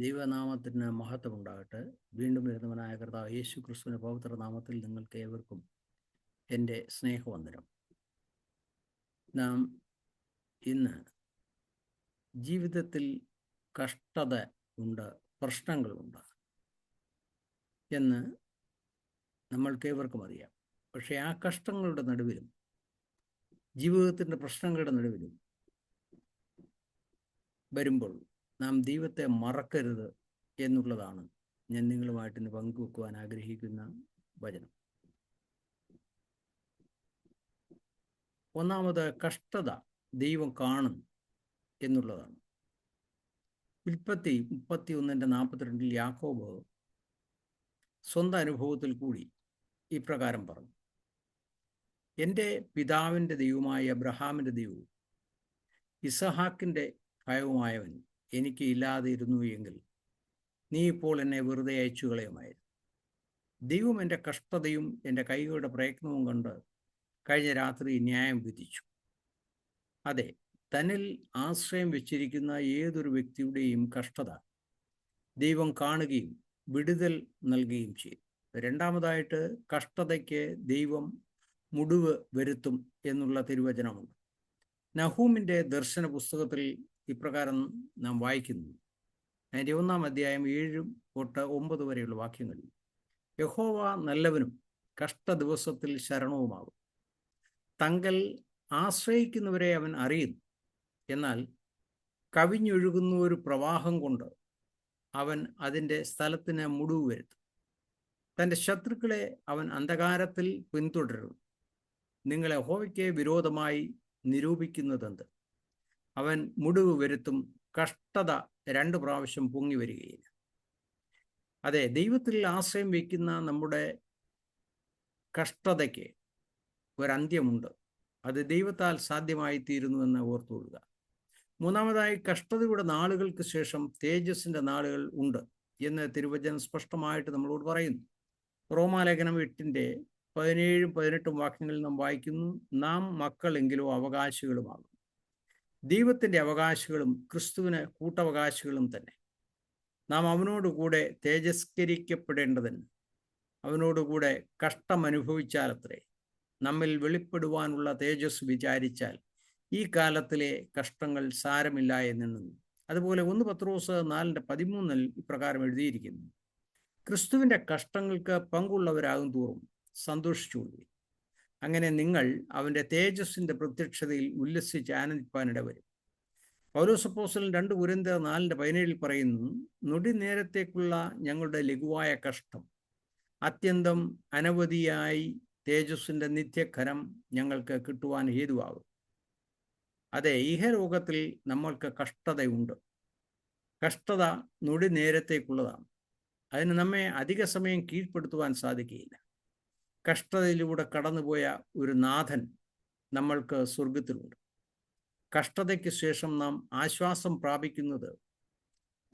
ദൈവനാമത്തിന് മഹത്വമുണ്ടാകട്ടെ. വീണ്ടും വരുന്നവനായ കർത്താവ് യേശു ക്രിസ്തുവിന് പവിത്ര നാമത്തിൽ നിങ്ങൾക്ക് ഏവർക്കും എന്റെ സ്നേഹവന്ദനം. നാം ഇന്ന് ജീവിതത്തിൽ കഷ്ടത ഉണ്ട് പ്രശ്നങ്ങളുണ്ട് എന്ന് നമ്മൾക്ക് ഏവർക്കും അറിയാം. പക്ഷേ ആ കഷ്ടങ്ങളുടെ നടുവിലും ജീവിതത്തിന്റെ പ്രശ്നങ്ങളുടെ നടുവിലും വരുമ്പോൾ നാം ദൈവത്തെ മറക്കരുത് എന്നുള്ളതാണ് ഞാൻ നിങ്ങളുമായിട്ട് ഇന്ന് പങ്കുവെക്കുവാൻ ആഗ്രഹിക്കുന്ന വചനം. ഒന്നാമത് കഷ്ടത ദൈവം കാണും എന്നുള്ളതാണ്. ഉൽപ്പത്തി മുപ്പത്തി ഒന്നിന്റെ നാൽപ്പത്തിരണ്ടിൽ യാക്കോബ് സ്വന്തം അനുഭവത്തിൽ കൂടി ഇപ്രകാരം പറഞ്ഞു. എന്റെ പിതാവിന്റെ ദൈവമായ അബ്രഹാമിന്റെ ദൈവവും ഇസഹാക്കിന്റെ ഭയവുമായവൻ എനിക്ക് ഇല്ലാതെ ഇരുന്നു എങ്കിൽ നീ ഇപ്പോൾ എന്നെ വെറുതെ അയച്ചു കളയുമായിരുന്നു. ദൈവം എന്റെ കഷ്ടതയും എന്റെ കൈകളുടെ പ്രയത്നവും കണ്ട് കഴിഞ്ഞ രാത്രി ന്യായം വിധിച്ചു. അതെ തന്നിൽ ആശ്രയം വെച്ചിരിക്കുന്ന ഏതൊരു വ്യക്തിയുടെയും കഷ്ടത ദൈവം കാണുകയും വിടുതൽ നൽകുകയും ചെയ്യും രണ്ടാമതായിട്ട് കഷ്ടതയ്ക്ക് ദൈവം മുടിവ് വരുത്തും എന്നുള്ള തിരുവചനമുണ്ട്. നഹൂമിന്റെ ദർശന പുസ്തകത്തിൽ ഇപ്രകാരം നാം വായിക്കുന്നു. അതിന്റെ ഒന്നാം അധ്യായം ഏഴ് തൊട്ട് ഒമ്പത് വരെയുള്ള വാക്യങ്ങളിൽ യഹോവ നല്ലവനും കഷ്ട ദിവസത്തിൽ ശരണവുമാകും. തങ്കൽ ആശ്രയിക്കുന്നവരെ അവൻ അറിയുന്നു. എന്നാൽ കവിഞ്ഞൊഴുകുന്ന ഒരു പ്രവാഹം കൊണ്ട് അവൻ അതിന്റെ സ്ഥലത്തിന് മുടിവ് വരുത്തും. തന്റെ ശത്രുക്കളെ അവൻ അന്ധകാരത്തിൽ പിന്തുടരുന്നു നിങ്ങളെ ഹോവയ്ക്ക് വിരോധമായി നിരൂപിക്കുന്നതെന്ത്? അവൻ മുടിവ് വരുത്തും കഷ്ടത രണ്ടു പ്രാവശ്യം പൊങ്ങി വരികയില്ല. അതെ ദൈവത്തിൽ ആശ്രയം വയ്ക്കുന്ന നമ്മുടെ കഷ്ടതയ്ക്ക് ഒരന്ത്യമുണ്ട്. അത് ദൈവത്താൽ സാധ്യമായി തീരുന്നുവെന്ന് ഓർത്തുകൊള്ളുക. മൂന്നാമതായി കഷ്ടതയുടെ നാളുകൾക്ക് ശേഷം തേജസ്സിന്റെ നാളുകൾ ഉണ്ട് എന്ന് തിരുവചനം സ്പഷ്ടമായിട്ട് നമ്മളോട് പറയുന്നു. റോമാലേഖനം എട്ടിന്റെ പതിനേഴും പതിനെട്ടും വാക്യങ്ങളിൽ നാം വായിക്കുന്നു നാം മക്കളെങ്കിലോ അവകാശികളുമാകും. ദൈവത്തിന്റെ അവകാശികളും ക്രിസ്തുവിന് കൂട്ടവകാശികളും തന്നെ. നാം അവനോടുകൂടെ തേജസ്കരിക്കപ്പെടേണ്ടതിന് അവനോടുകൂടെ കഷ്ടം അനുഭവിച്ചാലത്രേ നമ്മിൽ വെളിപ്പെടുവാനുള്ള തേജസ് വിചാരിച്ചാൽ ഈ കാലത്തിലെ കഷ്ടങ്ങൾ സാരമില്ല എന്നെണ്ണുന്നു. അതുപോലെ ഒന്ന് പത്രോസ് നാലിന്റെ പതിമൂന്നിൽ ഇപ്രകാരം എഴുതിയിരിക്കുന്നു. ക്രിസ്തുവിന്റെ കഷ്ടങ്ങൾക്ക് പങ്കുള്ളവരാകും തോറും സന്തോഷിച്ചുകൊള്ളു അങ്ങനെ നിങ്ങൾ അവന്റെ തേജസ്സിന്റെ പ്രത്യക്ഷതയിൽ ഉല്ലസിച്ച് ആനന്ദിപ്പാനിട വരും പൗലോസപ്പോസൽ രണ്ട് കുരന്ത നാലിന്റെ പതിനേഴിൽ പറയുന്നു നൊടി നേരത്തേക്കുള്ള ഞങ്ങളുടെ ലഘുവായ കഷ്ടം അത്യന്തം അനവധിയായി തേജസ്സിന്റെ നിത്യഖരം ഞങ്ങൾക്ക് കിട്ടുവാൻ ഹേതുവാകും. അതെ ഈഹരോഗത്തിൽ നമ്മൾക്ക് കഷ്ടതയുണ്ട്. കഷ്ടത നൊടി നേരത്തേക്കുള്ളതാണ് അതിന് നമ്മെ അധിക സമയം കീഴ്പ്പെടുത്തുവാൻ സാധിക്കുകയില്ല. കഷ്ടതയിലൂടെ കടന്നുപോയ ഒരു നാഥൻ നമ്മൾക്ക് സ്വർഗത്തിലുണ്ട് കഷ്ടതയ്ക്ക് ശേഷം നാം ആശ്വാസം പ്രാപിക്കുന്നത്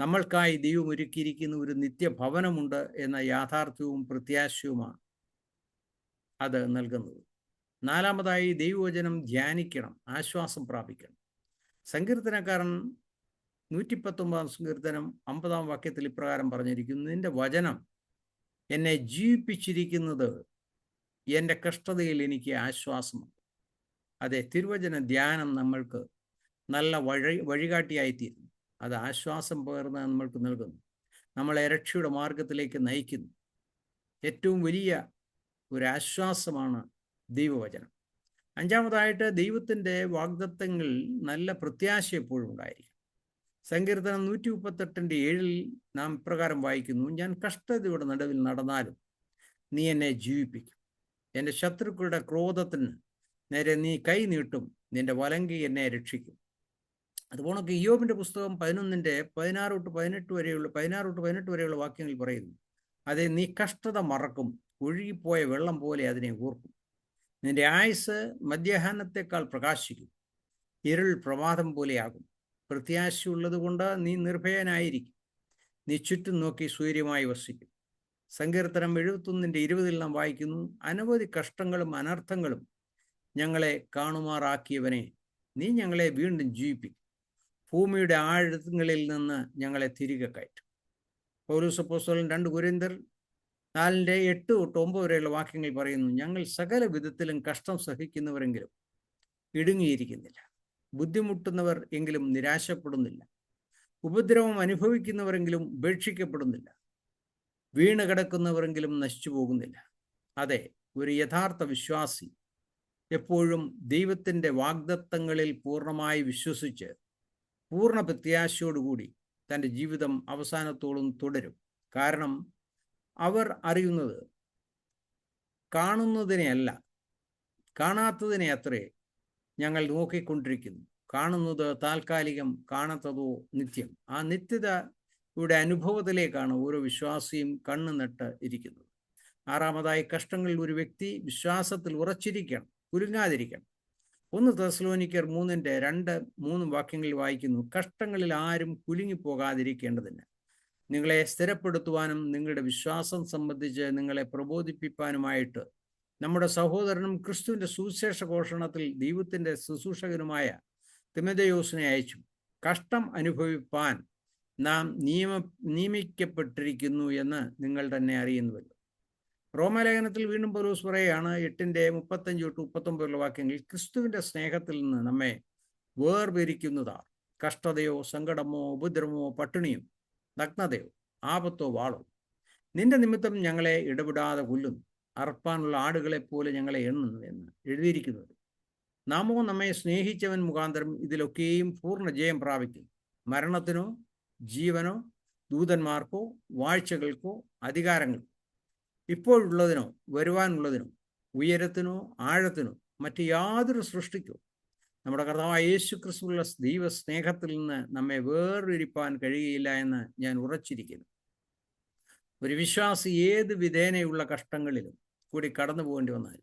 നമ്മൾക്കായി ദൈവം ഒരുക്കിയിരിക്കുന്ന ഒരു നിത്യഭവനമുണ്ട് എന്ന യാഥാർത്ഥ്യവും പ്രത്യാശയുമാണ് അത് നൽകുന്നത്. നാലാമതായി ദൈവവചനം ധ്യാനിക്കണം ആശ്വാസം പ്രാപിക്കണം. സങ്കീർത്തനക്കാരൻ നൂറ്റിപ്പത്തൊമ്പതാം സങ്കീർത്തനം അമ്പതാം വാക്യത്തിൽ ഇപ്രകാരം പറഞ്ഞിരിക്കുന്നു നിന്റെ വചനം എന്നെ ജീവിപ്പിച്ചിരിക്കുന്നത് എന്റെ കഷ്ടതയിൽ എനിക്ക് ആശ്വാസമാണ് അതെ തിരുവചന ധ്യാനം നമ്മൾക്ക് നല്ല വഴി വഴികാട്ടിയായിത്തീരുന്നു. അത് ആശ്വാസം പകർന്ന് നമ്മൾക്ക് നൽകുന്നു. നമ്മളെ രക്ഷയുടെ മാർഗത്തിലേക്ക് നയിക്കുന്നു. ഏറ്റവും വലിയ ഒരു ആശ്വാസമാണ് ദൈവവചനം. അഞ്ചാമതായിട്ട് ദൈവത്തിന്റെ വാഗ്ദത്തങ്ങളിൽ നല്ല പ്രത്യാശ എപ്പോഴും ഉണ്ടായിരിക്കും സങ്കീർത്തനം നൂറ്റി മുപ്പത്തെട്ടിന്റെ ഏഴിൽ നാം ഇപ്രകാരം വായിക്കുന്നു ഞാൻ കഷ്ടതയുടെ നടുവിൽ നടന്നാലും നീ എന്നെ ജീവിപ്പിക്കും. എന്റെ ശത്രുക്കളുടെ ക്രോധത്തിന് നേരെ നീ കൈ നീട്ടും നിന്റെ വലങ്കി എന്നെ രക്ഷിക്കും. അതുപോലെ ഇയോബിന്റെ പുസ്തകം പതിനൊന്നിന്റെ പതിനാറ് തൊട്ട് പതിനെട്ട് വരെയുള്ള പതിനാറ് തൊട്ട് പതിനെട്ട് വരെയുള്ള വാക്യങ്ങൾ പറയുന്നു. അതെ നീ കഷ്ടത മറക്കും ഒഴുകിപ്പോയ വെള്ളം പോലെ അതിനെ ഓർക്കും. നിന്റെ ആയുസ് മധ്യാഹ്നത്തെക്കാൾ പ്രകാശിക്കും ഇരുൾ പ്രമാദം പോലെയാകും. പ്രത്യാശയുള്ളത് കൊണ്ട് നീ നിർഭയനായിരിക്കും. നീ ചുറ്റും നോക്കി സൂര്യമായി വസിക്കും. സങ്കീർത്തനം എഴുപത്തൊന്നിന്റെ ഇരുപതിൽ നാം വായിക്കുന്നു അനവധി കഷ്ടങ്ങളും അനർത്ഥങ്ങളും ഞങ്ങളെ കാണുമാറാക്കിയവനെ നീ ഞങ്ങളെ വീണ്ടും ജീവിപ്പിക്കും. ഭൂമിയുടെ ആഴങ്ങളിൽ നിന്ന് ഞങ്ങളെ തിരികെ കയറ്റും. അപ്പോസ്തലൻ രണ്ട് കുരിന്തർ നാലിന്റെ എട്ട് തൊട്ട് ഒമ്പത് വരെയുള്ള വാക്യങ്ങൾ പറയുന്നു ഞങ്ങൾ സകല വിധത്തിലും കഷ്ടം സഹിക്കുന്നവരെങ്കിലും ഇടുങ്ങിയിരിക്കുന്നില്ല. ബുദ്ധിമുട്ടുന്നവർ എങ്കിലും നിരാശപ്പെടുന്നില്ല. ഉപദ്രവം അനുഭവിക്കുന്നവരെങ്കിലും ഉപേക്ഷിക്കപ്പെടുന്നില്ല. വീണ് കിടക്കുന്നവരെങ്കിലും നശിച്ചു പോകുന്നില്ല. അതെ ഒരു യഥാർത്ഥ വിശ്വാസി എപ്പോഴും ദൈവത്തിന്റെ വാഗ്ദത്തങ്ങളിൽ പൂർണമായി വിശ്വസിച്ച് പൂർണ പ്രത്യാശയോടുകൂടി തന്റെ ജീവിതം അവസാനത്തോളം തുടരും. കാരണം അവർ അറിയുന്നത് കാണുന്നതിനെയല്ല കാണാത്തതിനെ അത്രേ ഞങ്ങൾ നോക്കിക്കൊണ്ടിരിക്കുന്നു. കാണുന്നത് താൽക്കാലികം കാണാത്തതോ നിത്യം. ആ നിത്യതയുടെ അനുഭവത്തിലേക്കാണ് ഓരോ വിശ്വാസിയും കണ്ണു നട്ട് ഇരിക്കുന്നത്. ആറാമതായി കഷ്ടങ്ങളിൽ ഒരു വ്യക്തി വിശ്വാസത്തിൽ ഉറച്ചിരിക്കണം കുരുങ്ങാതിരിക്കണം. ഒന്ന് തെസ്ലോനിക്കർ മൂന്നിന്റെ രണ്ട് മൂന്ന് വാക്യങ്ങളിൽ വായിക്കുന്നു കഷ്ടങ്ങളിൽ ആരും കുലുങ്ങിപ്പോകാതിരിക്കേണ്ടതിന്. നിങ്ങളെ സ്ഥിരപ്പെടുത്തുവാനും നിങ്ങളുടെ വിശ്വാസം സംബന്ധിച്ച് നിങ്ങളെ പ്രബോധിപ്പിക്കാനുമായിട്ട് നമ്മുടെ സഹോദരനും ക്രിസ്തുവിന്റെ സുവിശേഷ ഘോഷണത്തിൽ ദൈവത്തിന്റെ ശുശ്രൂഷകനുമായ തിമതയോസിനെ അയച്ചു. കഷ്ടം അനുഭവിപ്പാൻ നാം നിയമ നിയമിക്കപ്പെട്ടിരിക്കുന്നു എന്ന് നിങ്ങൾ തന്നെ അറിയുന്നുവല്ലോ. റോമലേഖനത്തിൽ വീണ്ടും പൗലോസ് പറയുകയാണ് എട്ടിന്റെ മുപ്പത്തഞ്ച് തൊട്ട് മുപ്പത്തൊമ്പതുള്ള വാക്യങ്ങളിൽ ക്രിസ്തുവിന്റെ സ്നേഹത്തിൽ നിന്ന് നമ്മെ വേർപിരിക്കുന്നതാ കഷ്ടതയോ സങ്കടമോ ഉപദ്രവമോ പട്ടിണിയോ നഗ്നതയോ ആപത്തോ വാളോ. നിന്റെ നിമിത്തം ഞങ്ങളെ ഇടപെടാതെ കൊല്ലുന്നു. അർപ്പാനുള്ള ആടുകളെ പോലെ ഞങ്ങളെ എണ്ണുന്നു എന്ന് എഴുതിയിരിക്കുന്നത്. നാമോ നമ്മെ സ്നേഹിച്ചവൻ മുഖാന്തരം ഇതിലൊക്കെയും പൂർണ ജയം പ്രാപിക്കും മരണത്തിനോ ജീവനോ ദൂതന്മാർക്കോ വാഴ്ചകൾക്കോ അധികാരങ്ങൾക്കോ ഇപ്പോഴുള്ളതിനോ വരുവാനുള്ളതിനോ ഉയരത്തിനോ ആഴത്തിനോ മറ്റ് യാതൊരു സൃഷ്ടിക്കോ നമ്മുടെ കർത്താവായ യേശു ക്രിസ്തുള്ള ദൈവ സ്നേഹത്തിൽ നിന്ന് നമ്മെ വേറൊരുപ്പാൻ കഴിയുകയില്ല എന്ന് ഞാൻ ഉറച്ചിരിക്കുന്നു. ഒരു വിശ്വാസി ഏത് വിധേനയുള്ള കഷ്ടങ്ങളിലും കൂടി കടന്നു പോകേണ്ടി വന്നാൽ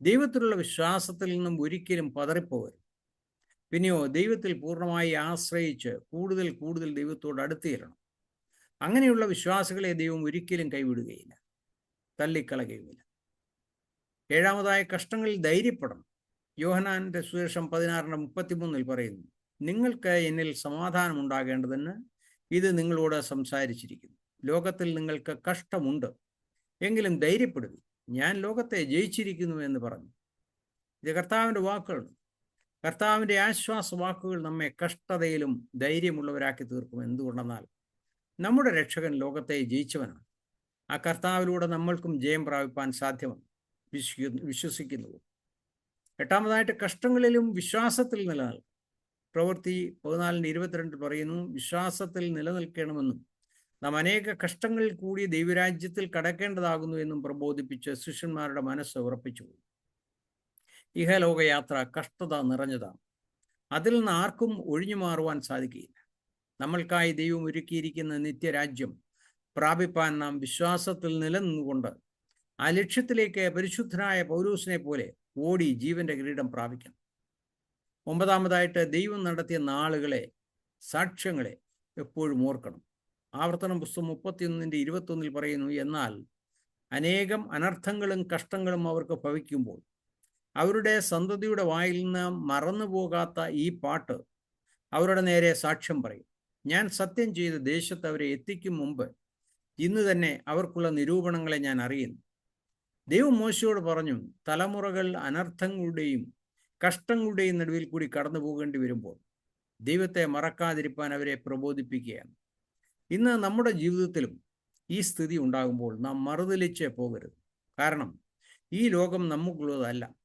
ദൈവത്തിലുള്ള വിശ്വാസത്തിൽ നിന്നും ഒരിക്കലും പതറിപ്പോകരുത് പിന്നെയോ ദൈവത്തിൽ പൂർണമായി ആശ്രയിച്ച് കൂടുതൽ കൂടുതൽ ദൈവത്തോട് അടുത്തുചെല്ലണം അങ്ങനെയുള്ള വിശ്വാസികളെ ദൈവം ഒരിക്കലും കൈവിടുകയില്ല. തള്ളിക്കളയുകയുമില്ല ഏഴാമതായ കഷ്ടങ്ങളിൽ ധൈര്യപ്പെടണം. യോഹനാന്റെ സുശേഷം പതിനാറിന്റെ മുപ്പത്തിമൂന്നിൽ പറയുന്നു നിങ്ങൾക്ക് എന്നിൽ സമാധാനം ഉണ്ടാകേണ്ടതെന്ന് ഇത് നിങ്ങളോട് സംസാരിച്ചിരിക്കുന്നു. ലോകത്തിൽ നിങ്ങൾക്ക് കഷ്ടമുണ്ട്. എങ്കിലും ധൈര്യപ്പെടുക ഞാൻ ലോകത്തെ ജയിച്ചിരിക്കുന്നു എന്ന് പറഞ്ഞു. ഇത് കർത്താവിന്റെ വാക്കുകളാണ്. കർത്താവിന്റെ ആശ്വാസ വാക്കുകൾ നമ്മെ കഷ്ടതയിലും ധൈര്യമുള്ളവരാക്കി തീർക്കും എന്തുകൊണ്ടെന്നാൽ നമ്മുടെ രക്ഷകൻ ലോകത്തെ ജയിച്ചവനാണ്. ആ കർത്താവിലൂടെ നമ്മൾക്കും ജയം പ്രാപിപ്പാൻ സാധ്യമാണ്. വിശ്വ വിശ്വസിക്കുന്നത്. എട്ടാമതായിട്ട് കഷ്ടങ്ങളിലും വിശ്വാസത്തിൽ നിലനിൽക്കും. പ്രവൃത്തി പതിനാലിന്റെ ഇരുപത്തിരണ്ട് പറയുന്നു വിശ്വാസത്തിൽ നിലനിൽക്കണമെന്നും നാം അനേക കഷ്ടങ്ങളിൽ കൂടി ദൈവരാജ്യത്തിൽ കടക്കേണ്ടതാകുന്നു എന്നും പ്രബോധിപ്പിച്ച് ശിഷ്യന്മാരുടെ മനസ്സ് ഉറപ്പിച്ചു ഇഹലോകയാത്ര കഷ്ടത നിറഞ്ഞതാണ്. അതിൽ നിന്ന് ആർക്കും ഒഴിഞ്ഞു മാറുവാൻ സാധിക്കുകയില്ല. നമ്മൾക്കായി ദൈവം ഒരുക്കിയിരിക്കുന്ന നിത്യരാജ്യം പ്രാപിപ്പാൻ നാം വിശ്വാസത്തിൽ നിലനിന്നുകൊണ്ട് ആ ലക്ഷ്യത്തിലേക്ക് പരിശുദ്ധനായ പൗരൂസിനെ പോലെ ഓടി ജീവന്റെ കിരീടം പ്രാപിക്കണം. ഒമ്പതാമതായിട്ട് ദൈവം നടത്തിയ നാളുകളെ സാക്ഷ്യങ്ങളെ എപ്പോഴും ഓർക്കണം. ആവർത്തനം പുസ്തകം മുപ്പത്തിയൊന്നിന്റെ ഇരുപത്തൊന്നിൽ പറയുന്നു എന്നാൽ അനേകം അനർത്ഥങ്ങളും കഷ്ടങ്ങളും അവർക്ക് ഭവിക്കുമ്പോൾ അവരുടെ സന്തതിയുടെ വായിൽ നിന്ന് മറന്നു പോകാത്ത ഈ പാട്ട് അവരുടെ നേരെ സാക്ഷ്യം പറയും. ഞാൻ സത്യം ചെയ്ത് ദേശത്ത് അവരെ എത്തിക്കും മുമ്പ് ഇന്ന് തന്നെ അവർക്കുള്ള നിരൂപണങ്ങളെ ഞാൻ അറിയുന്നു. ദൈവം മോശയോട് പറഞ്ഞു തലമുറകൾ അനർത്ഥങ്ങളുടെയും കഷ്ടങ്ങളുടെയും നടുവിൽ കൂടി കടന്നു പോകേണ്ടി വരുമ്പോൾ ദൈവത്തെ മറക്കാതിരിപ്പാൻ അവരെ പ്രബോധിപ്പിക്കുകയാണ്. ഇന്ന് നമ്മുടെ ജീവിതത്തിലും ഈ സ്ഥിതി ഉണ്ടാകുമ്പോൾ നാം മറുതലിച്ച് പോകരുത്. കാരണം ഈ ലോകം നമുക്കുള്ളതല്ല.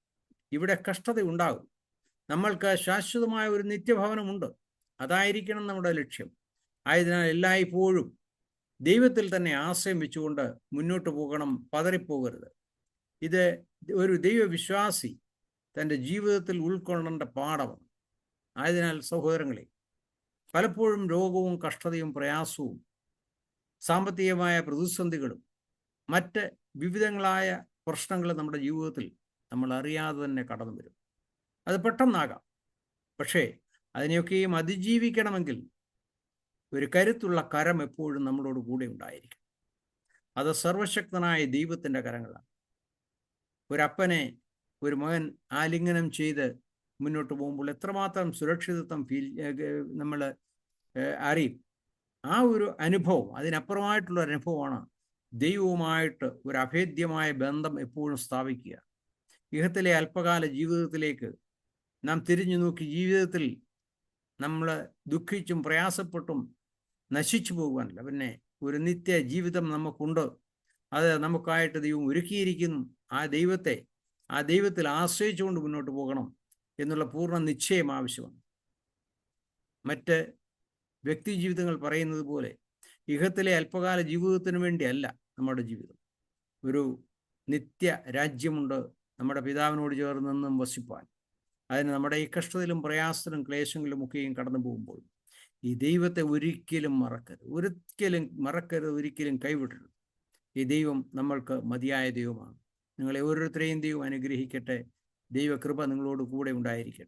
ഇവിടെ കഷ്ടതയുണ്ടാകും. നമ്മൾക്ക് ശാശ്വതമായ ഒരു നിത്യഭവനമുണ്ട്. അതായിരിക്കണം നമ്മുടെ ലക്ഷ്യം. ആയതിനാൽ എല്ലായ്പ്പോഴും ദൈവത്തിൽ തന്നെ ആശ്രയം വെച്ചുകൊണ്ട് മുന്നോട്ട് പോകണം പതറിപ്പോകരുത്. ഇത് ഒരു ദൈവവിശ്വാസി തന്റെ ജീവിതത്തിൽ ഉൾക്കൊള്ളേണ്ട പാഠമാണ്. ആയതിനാൽ സഹോദരങ്ങളെ പലപ്പോഴും രോഗവും കഷ്ടതയും പ്രയാസവും സാമ്പത്തികമായ പ്രതിസന്ധികളും മറ്റ് വിവിധങ്ങളായ പ്രശ്നങ്ങൾ നമ്മുടെ ജീവിതത്തിൽ നമ്മൾ അറിയാതെ തന്നെ കടന്നു വരും. അത് പെട്ടെന്നാകാം. പക്ഷേ അതിനെയൊക്കെയും അതിജീവിക്കണമെങ്കിൽ ഒരു കരുത്തുള്ള കരം എപ്പോഴും നമ്മളോട് കൂടെ ഉണ്ടായിരിക്കും അത് സർവശക്തനായ ദൈവത്തിന്റെ കരങ്ങളാണ്. ഒരപ്പനെ ഒരു മകൻ ആലിംഗനം ചെയ്ത് മുന്നോട്ട് പോകുമ്പോൾ എത്രമാത്രം സുരക്ഷിതത്വം ഫീൽ നമ്മൾ അറിയും. ആ ഒരു അനുഭവം അതിനപ്പുറമായിട്ടുള്ള ഒരു അനുഭവമാണ് ദൈവവുമായിട്ട് ഒരു അഭേദ്യമായ ബന്ധം എപ്പോഴും സ്ഥാപിക്കുക. ഇഹത്തിലെ അല്പകാല ജീവിതത്തിലേക്ക് നാം തിരിഞ്ഞു നോക്കി ജീവിതത്തിൽ നമ്മൾ ദുഃഖിച്ചും പ്രയാസപ്പെട്ടും നശിച്ചു പോകുവാനല്ല. പിന്നെ ഒരു നിത്യ ജീവിതം നമുക്കുണ്ട്. അത് നമുക്കായിട്ട് ദൈവം ഒരുക്കിയിരിക്കുന്നു. ആ ദൈവത്തെ ആ ദൈവത്തിൽ ആശ്രയിച്ചുകൊണ്ട് മുന്നോട്ട് പോകണം എന്നുള്ള പൂർണ നിശ്ചയം ആവശ്യമാണ്. മറ്റ് വ്യക്തി ജീവിതങ്ങൾ പറയുന്നത് പോലെ ഇഹത്തിലെ അല്പകാല ജീവിതത്തിന് വേണ്ടിയല്ല നമ്മുടെ ജീവിതം. ഒരു നിത്യ രാജ്യമുണ്ട്. നമ്മുടെ പിതാവിനോട് ചേർന്ന് നിന്നും വസിപ്പാൻ. അതിന് നമ്മുടെ ഈ കഷ്ടത്തിലും പ്രയാസത്തിലും ക്ലേശങ്ങളിലും ഒക്കെയും കടന്നു പോകുമ്പോൾ ഈ ദൈവത്തെ ഒരിക്കലും മറക്കരുത്. ഒരിക്കലും മറക്കരുത് ഒരിക്കലും കൈവിടരുത്. ഈ ദൈവം നമ്മൾക്ക് മതിയായ ദൈവമാണ്. നിങ്ങളെ ഓരോരുത്തരെയും ദൈവം അനുഗ്രഹിക്കട്ടെ. ദൈവകൃപ നിങ്ങളോട് കൂടെ ഉണ്ടായിരിക്കട്ടെ.